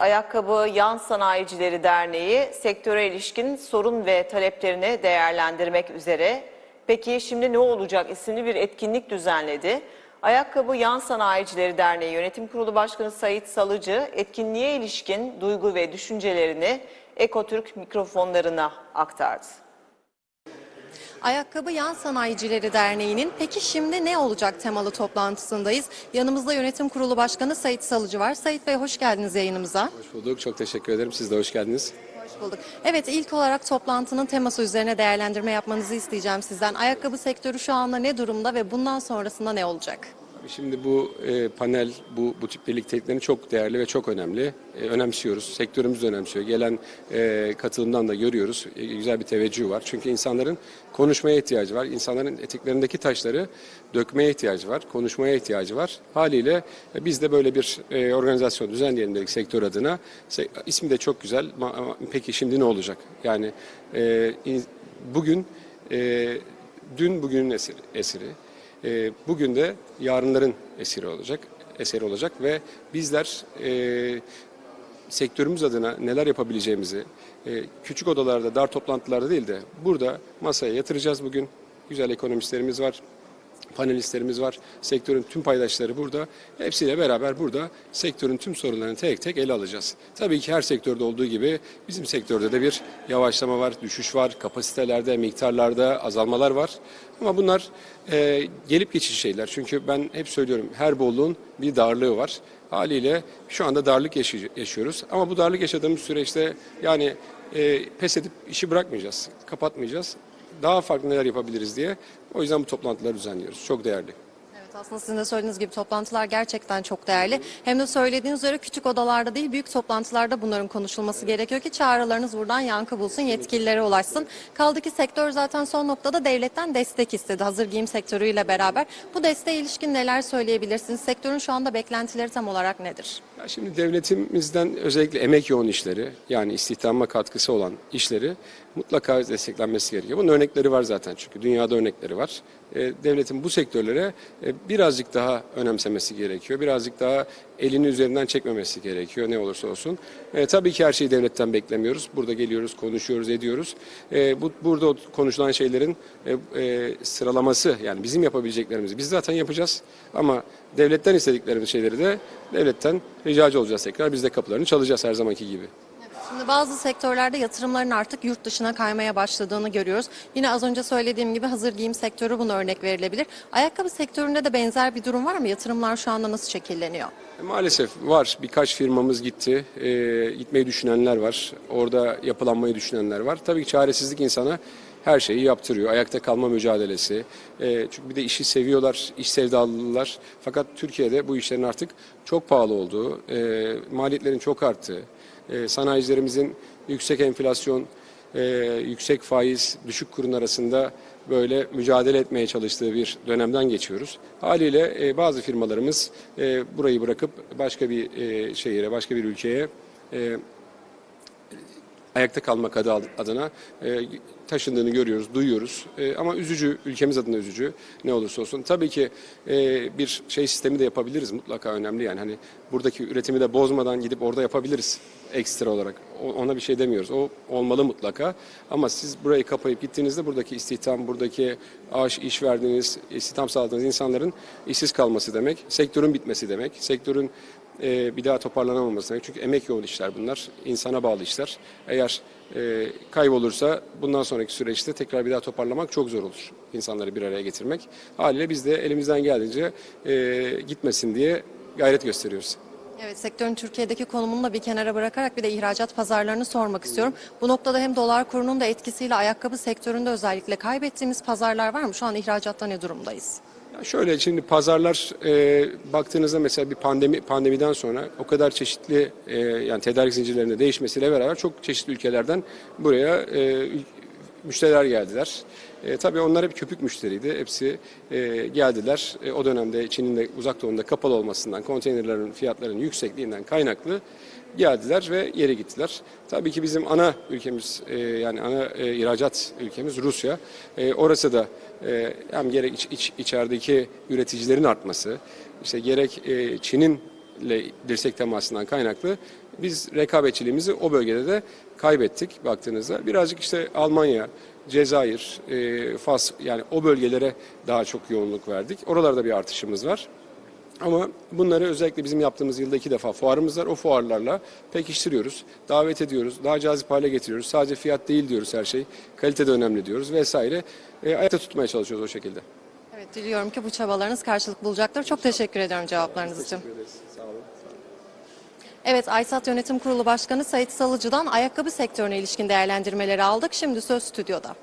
Ayakkabı Yan Sanayicileri Derneği sektöre ilişkin sorun ve taleplerini değerlendirmek üzere Peki şimdi ne olacak isimli bir etkinlik düzenledi. Ayakkabı Yan Sanayicileri Derneği Yönetim Kurulu Başkanı Sait Salıcı etkinliğe ilişkin duygu ve düşüncelerini Ekotürk mikrofonlarına aktardı. Ayakkabı Yan Sanayicileri Derneği'nin peki şimdi ne olacak temalı toplantısındayız. Yanımızda Yönetim Kurulu Başkanı Sait Salıcı var. Sait Bey hoş geldiniz yayınımıza. Hoş bulduk. Çok teşekkür ederim. Siz de hoş geldiniz. Hoş bulduk. Evet ilk olarak toplantının teması üzerine değerlendirme yapmanızı isteyeceğim sizden. Ayakkabı sektörü şu anda ne durumda ve bundan sonrasında ne olacak? Şimdi bu e, panel, bu, bu tip birlikteliklerin çok değerli ve çok önemli. E, önemsiyoruz. Sektörümüz de önemsiyor. Gelen e, katılımdan da görüyoruz. E, güzel bir teveccüh var. Çünkü insanların konuşmaya ihtiyacı var. İnsanların eteklerindeki taşları dökmeye ihtiyacı var. Konuşmaya ihtiyacı var. Haliyle e, biz de böyle bir e, organizasyon düzenleyelim dedik sektör adına. Se, ismi de çok güzel. Ma, ama peki şimdi ne olacak? Yani e, bugün e, dün bugünün esiri. esiri. E, bugün de yarınların esiri olacak, eseri olacak ve bizler e, sektörümüz adına neler yapabileceğimizi e, küçük odalarda, dar toplantılarda değil de burada masaya yatıracağız bugün. Güzel ekonomistlerimiz var, panelistlerimiz var. Sektörün tüm paydaşları burada. Hepsiyle beraber burada sektörün tüm sorunlarını tek tek ele alacağız. Tabii ki her sektörde olduğu gibi bizim sektörde de bir yavaşlama var, düşüş var, kapasitelerde, miktarlarda azalmalar var. Ama bunlar e, gelip geçici şeyler. Çünkü ben hep söylüyorum her bolluğun bir darlığı var. Haliyle şu anda darlık yaşıyoruz. Ama bu darlık yaşadığımız süreçte yani e, pes edip işi bırakmayacağız, kapatmayacağız daha farklı neler yapabiliriz diye. O yüzden bu toplantıları düzenliyoruz. Çok değerli. Evet aslında sizin de söylediğiniz gibi toplantılar gerçekten çok değerli. Hem de söylediğiniz üzere küçük odalarda değil büyük toplantılarda bunların konuşulması gerekiyor ki çağrılarınız buradan yankı bulsun, yetkililere ulaşsın. Kaldı ki sektör zaten son noktada devletten destek istedi hazır giyim sektörüyle beraber. Bu desteğe ilişkin neler söyleyebilirsiniz? Sektörün şu anda beklentileri tam olarak nedir? Ya şimdi devletimizden özellikle emek yoğun işleri yani istihdama katkısı olan işleri mutlaka desteklenmesi gerekiyor. Bunun örnekleri var zaten çünkü dünyada örnekleri var. E, devletin bu sektörlere e, birazcık daha önemsemesi gerekiyor. Birazcık daha elini üzerinden çekmemesi gerekiyor ne olursa olsun. E, tabii ki her şeyi devletten beklemiyoruz. Burada geliyoruz, konuşuyoruz, ediyoruz. E, bu Burada konuşulan şeylerin e, e, sıralaması yani bizim yapabileceklerimizi biz zaten yapacağız. Ama devletten istediklerimiz şeyleri de devletten ricacı olacağız tekrar. Biz de kapılarını çalacağız her zamanki gibi. Şimdi bazı sektörlerde yatırımların artık yurt dışına kaymaya başladığını görüyoruz. Yine az önce söylediğim gibi hazır giyim sektörü buna örnek verilebilir. Ayakkabı sektöründe de benzer bir durum var mı? Yatırımlar şu anda nasıl şekilleniyor? E, Maalesef var. Birkaç firmamız gitti. E, gitmeyi düşünenler var. Orada yapılanmayı düşünenler var. Tabii ki çaresizlik insana her şeyi yaptırıyor. Ayakta kalma mücadelesi. E, çünkü bir de işi seviyorlar, iş sevdalılar. Fakat Türkiye'de bu işlerin artık çok pahalı olduğu, e, maliyetlerin çok arttığı, e, sanayicilerimizin yüksek enflasyon, e, yüksek faiz, düşük kurun arasında böyle mücadele etmeye çalıştığı bir dönemden geçiyoruz. Haliyle e, bazı firmalarımız e, burayı bırakıp başka bir e, şehire, başka bir ülkeye e, ayakta kalmak adı adına e, taşındığını görüyoruz, duyuyoruz. E, ama üzücü, ülkemiz adına üzücü ne olursa olsun. Tabii ki e, bir şey sistemi de yapabiliriz mutlaka önemli yani hani buradaki üretimi de bozmadan gidip orada yapabiliriz ekstra olarak. O- Ona bir şey demiyoruz. O olmalı mutlaka. Ama siz burayı kapayıp gittiğinizde buradaki istihdam, buradaki aş, iş verdiğiniz, istihdam sağladığınız insanların işsiz kalması demek, sektörün bitmesi demek, sektörün e, bir daha toparlanamaması demek. Çünkü emek yoğun işler bunlar, insana bağlı işler. Eğer e, kaybolursa bundan sonraki süreçte tekrar bir daha toparlamak çok zor olur. İnsanları bir araya getirmek. Haliyle biz de elimizden geldiğince e, gitmesin diye gayret gösteriyoruz. Evet sektörün Türkiye'deki konumunu da bir kenara bırakarak bir de ihracat pazarlarını sormak istiyorum. Bu noktada hem dolar kurunun da etkisiyle ayakkabı sektöründe özellikle kaybettiğimiz pazarlar var mı? Şu an ihracatta ne durumdayız? Şöyle şimdi pazarlar e, baktığınızda mesela bir pandemi pandemiden sonra o kadar çeşitli e, yani tedarik zincirlerinde değişmesiyle beraber çok çeşitli ülkelerden buraya e, müşteriler geldiler. E, tabii onlar hep köpük müşteriydi. Hepsi e, geldiler. E, o dönemde Çin'in de uzak doğunda kapalı olmasından, konteynerlerin fiyatlarının yüksekliğinden kaynaklı geldiler ve yere gittiler. Tabii ki bizim ana ülkemiz e, yani ana e, ihracat ülkemiz Rusya. E, orası da e, hem gerek iç, iç, içerideki üreticilerin artması, işte gerek e, Çin'in ile dirsek temasından kaynaklı biz rekabetçiliğimizi o bölgede de kaybettik baktığınızda. Birazcık işte Almanya, Cezayir, e, Fas yani o bölgelere daha çok yoğunluk verdik. Oralarda bir artışımız var. Ama bunları özellikle bizim yaptığımız yılda iki defa fuarımız var. O fuarlarla pekiştiriyoruz, davet ediyoruz, daha cazip hale getiriyoruz. Sadece fiyat değil diyoruz her şey, kalite de önemli diyoruz vesaire. E, ayakta tutmaya çalışıyoruz o şekilde. Evet diliyorum ki bu çabalarınız karşılık bulacaktır. Çok teşekkür ediyorum cevaplarınız için. Teşekkür ederiz. Sağ olun. Evet Aysat Yönetim Kurulu Başkanı Sait Salıcı'dan ayakkabı sektörüne ilişkin değerlendirmeleri aldık. Şimdi söz stüdyoda.